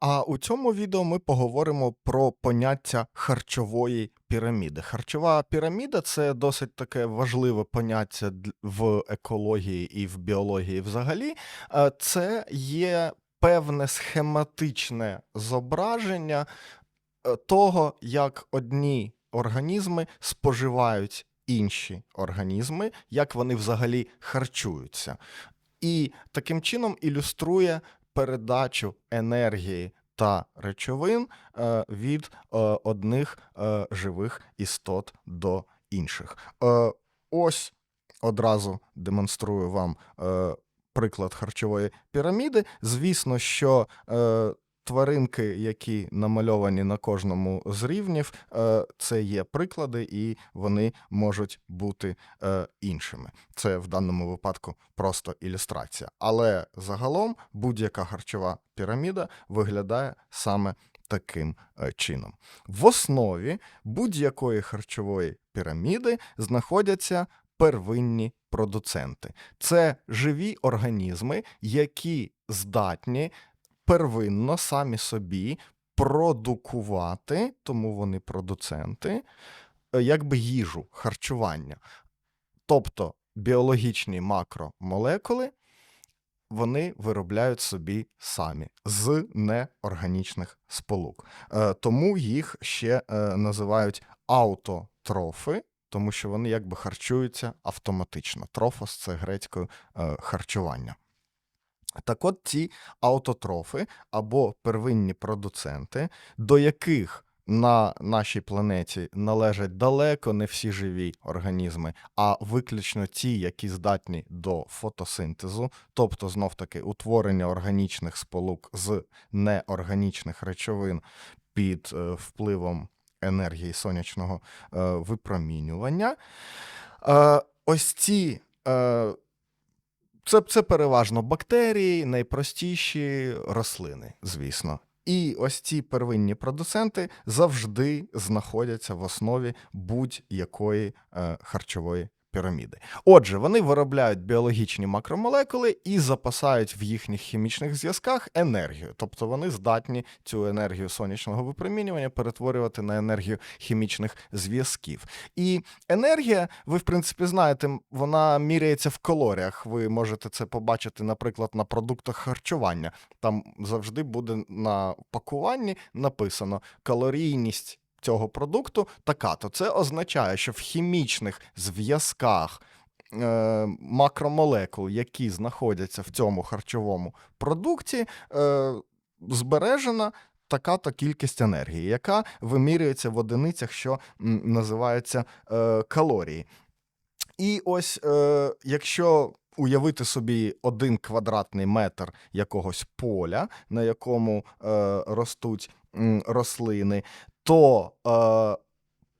А у цьому відео ми поговоримо про поняття харчової піраміди. Харчова піраміда це досить таке важливе поняття в екології і в біології взагалі. Е, Це є певне схематичне зображення е, того, як одні організми споживають інші організми, як вони взагалі харчуються. І таким чином ілюструє передачу енергії та речовин е, від е, одних е, живих істот до інших. Ось одразу демонструю вам приклад харчової піраміди. Звісно, що тваринки, які намальовані на кожному з рівнів, е, це є приклади, і вони можуть бути е, іншими. Це в даному випадку просто ілюстрація. Але загалом будь-яка харчова піраміда виглядає саме таким е, чином. В основі будь-якої харчової піраміди знаходяться первинні продуценти. Це живі організми, які здатні первинно самі собі продукувати, тому вони продуценти, е, якби їжу, харчування. Тобто біологічні макромолекули вони виробляють собі самі з неорганічних сполук. Е, Тому їх ще е, називають аутотрофи, тому що вони якби харчуються автоматично. Трофос це грецькою харчування. Так от ці аутотрофи або первинні продуценти, до яких на нашій планеті належать далеко не всі живі організми, а виключно ті, які здатні до фотосинтезу, тобто знов таки утворення органічних сполук з неорганічних речовин під е, впливом енергії сонячного е, випромінювання. Е, ось ці. Це, це переважно бактерії, найпростіші рослини, звісно. І ось ці первинні продуценти завжди знаходяться в основі будь-якої е, харчової піраміди. Отже, вони виробляють біологічні макромолекули і запасають в їхніх хімічних зв'язках енергію. Тобто вони здатні цю енергію сонячного випромінювання перетворювати на енергію хімічних зв'язків. І енергія, ви в принципі знаєте, вона міряється в калоріях. Ви можете це побачити, наприклад, на продуктах харчування. Там завжди буде на пакуванні написано калорійність цього продукту така. То це означає, що в хімічних зв'язках. е, Макромолекул, які знаходяться в цьому харчовому продукті, е, збережена така-то кількість енергії, яка вимірюється в одиницях, що м, називаються е, калорії. І ось е, якщо уявити собі один квадратний метр якогось поля, на якому е, ростуть м, рослини, то е,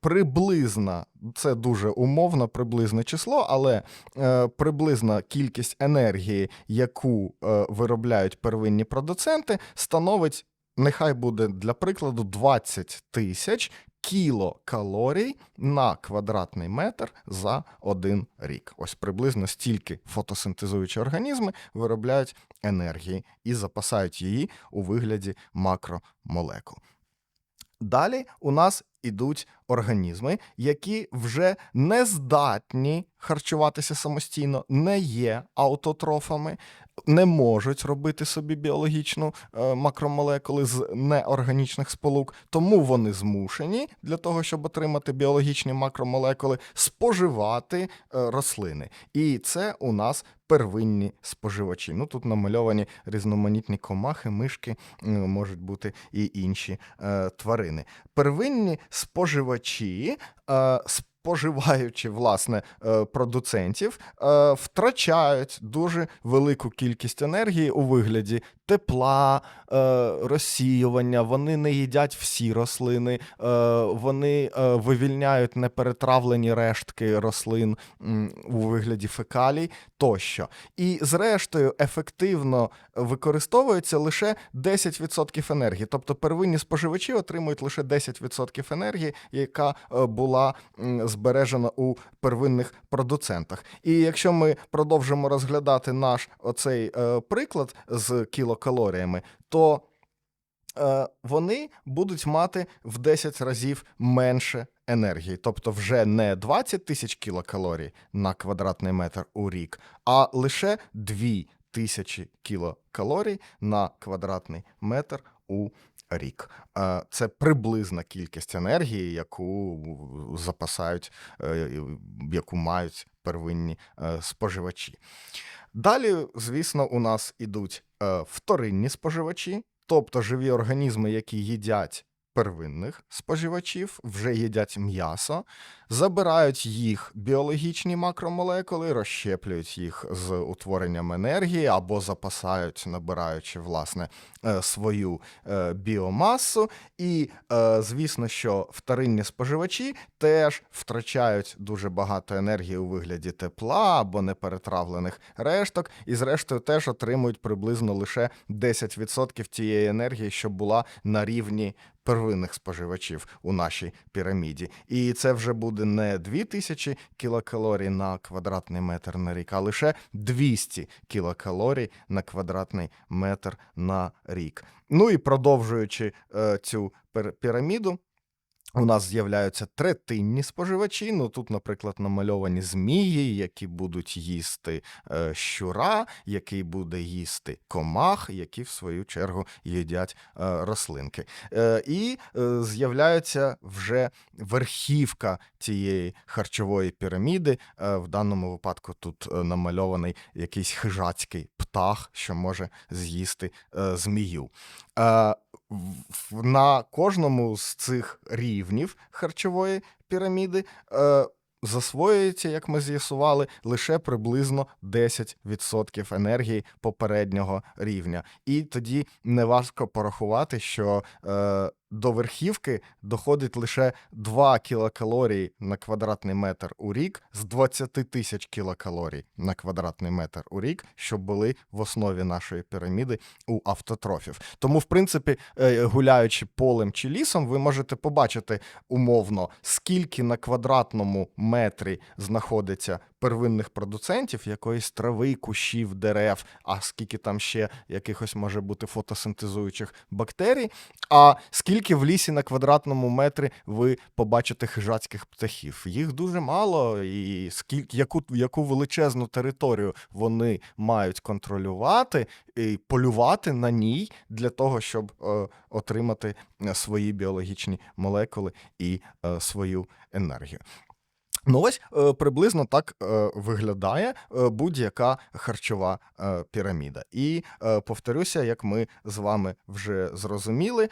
приблизна, це дуже умовно, приблизне число, але е, приблизна кількість енергії, яку е, виробляють первинні продуценти, становить. Нехай буде для прикладу 20 тисяч кілокалорій на квадратний метр за один рік. Ось приблизно стільки фотосинтезуючі організми виробляють енергії і запасають її у вигляді макромолекул. Далі у нас ідуть організми, які вже не здатні харчуватися самостійно, не є аутотрофами, не можуть робити собі біологічну е, макромолекули з неорганічних сполук, тому вони змушені для того, щоб отримати біологічні макромолекули, споживати е, рослини. І це у нас первинні споживачі. Ну тут намальовані різноманітні комахи, мишки, можуть бути і інші е, тварини. Первинні споживачі. Е, Споживаючи власне е, продуцентів, е, втрачають дуже велику кількість енергії у вигляді тепла, е, розсіювання. Вони не їдять всі рослини, вони вивільняють неперетравлені рештки рослин у вигляді фекалій тощо. І зрештою ефективно використовується лише 10% енергії. Тобто первинні споживачі отримують лише 10% енергії, яка була збережена у первинних продуцентах. І якщо ми продовжимо розглядати наш оцей е, приклад з кілокалоріями, то е, вони будуть мати в 10 разів менше енергії. Тобто вже не 20 тисяч кілокалорій на квадратний метр у рік, а лише 2 тисячі кілокалорій на квадратний метр у рік. Е, Це приблизна кількість енергії, яку запасають, е, яку мають первинні е, споживачі. Далі, звісно, у нас ідуть е, вторинні споживачі, тобто живі організми, які їдять первинних споживачів, вже їдять м'ясо, забирають їх біологічні макромолекули, розщеплюють їх з утворенням енергії або запасають, набираючи власне е, свою е, біомасу. І, е, звісно, що вторинні споживачі теж втрачають дуже багато енергії у вигляді тепла або неперетравлених решток, і, зрештою, теж отримують приблизно лише 10% тієї енергії, що була на рівні первинних споживачів у нашій піраміді. І це вже буде не 2000 кілокалорій на квадратний метр на рік, а лише 200 кілокалорій на квадратний метр на рік. Ну і продовжуючи е, цю піраміду. У нас з'являються третинні споживачі. Ну тут, наприклад, намальовані змії, які будуть їсти е, щура, який буде їсти комах, які в свою чергу їдять е, рослинки. Е, і з'являється вже верхівка цієї харчової піраміди. В даному випадку тут намальований якийсь хижацький птах, що може з'їсти змію. На кожному з цих рівнів харчової піраміди е, засвоюється, як ми з'ясували, лише приблизно 10% енергії попереднього рівня. І тоді не важко порахувати, що е, до верхівки доходить лише 2 кілокалорії на квадратний метр у рік з 20 тисяч кілокалорій на квадратний метр у рік, що були в основі нашої піраміди у автотрофів. Тому, в принципі, е, гуляючи полем чи лісом, ви можете побачити умовно, скільки на квадратному метрі знаходиться первинних продуцентів якоїсь трави, кущів, дерев, а скільки там ще якихось може бути фотосинтезуючих бактерій. А скільки в лісі на квадратному метрі ви побачите хижацьких птахів? Їх дуже мало, і скільки яку, яку величезну територію вони мають контролювати і полювати на ній для того, щоб е, отримати е, свої біологічні молекули і е, свою енергію. Ну ось е, приблизно так е, виглядає е, будь-яка харчова піраміда. І повторюся, як ми з вами вже зрозуміли,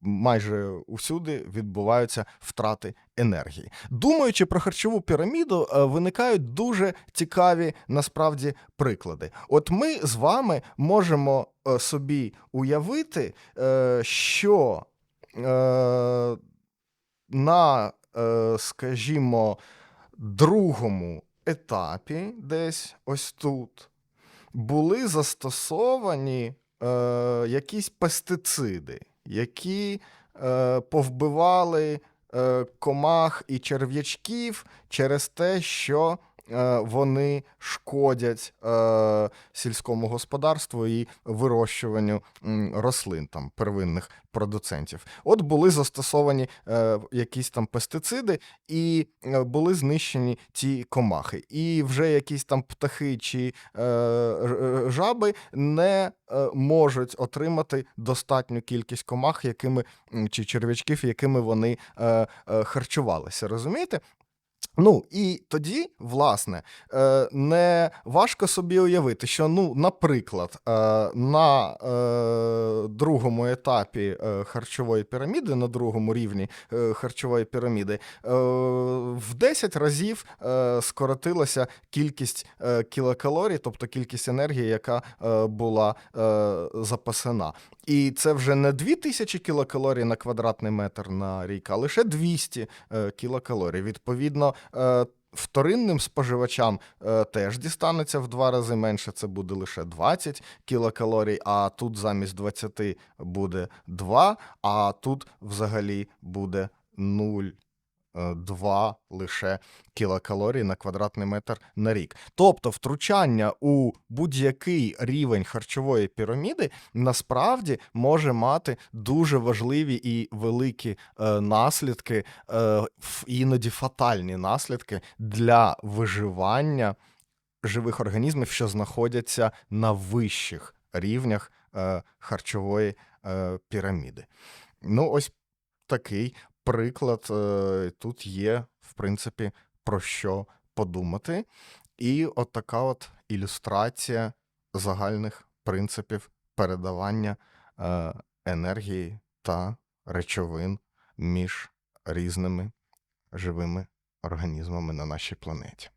майже усюди відбуваються втрати енергії. Думаючи про харчову піраміду, виникають дуже цікаві насправді приклади. От ми з вами можемо собі уявити, що на, скажімо, другому етапі, десь ось тут, були застосовані е, якісь пестициди, які е, повбивали е, комах і черв'ячків через те, що е, вони шкодять е, сільському господарству і вирощуванню рослин, там, первинних продуцентів. От були застосовані е, якісь там пестициди, і е, були знищені ті комахи. І вже якісь там птахи чи е, жаби не е, можуть отримати достатню кількість комах, якими чи черв'ячків, якими вони е, е, харчувалися. Розумієте? Ну і тоді, власне, е, не важко собі уявити, що, ну, наприклад, е, на е, другому етапі харчової піраміди, на другому рівні харчової піраміди, в 10 разів скоротилася кількість кілокалорій, тобто кількість енергії, яка була запасена. І це вже не 2000 кілокалорій на квадратний метр на рік, а лише 200 е, кілокалорій. Відповідно, е, вторинним споживачам е, теж дістанеться в два рази менше, це буде лише 20 кілокалорій, а тут замість 20 буде 2, а тут взагалі буде 0. Е, 2 лише кілокалорій на квадратний метр на рік. Тобто втручання у будь-який рівень харчової піраміди насправді може мати дуже важливі і великі е, наслідки, е, іноді фатальні наслідки для виживання живих організмів, що знаходяться на вищих рівнях е, харчової е, піраміди. Ну, ось такий приклад. Е, тут є, в принципі, про що подумати. І от така от ілюстрація загальних принципів передавання е, енергії та речовин між різними живими організмами на нашій планеті.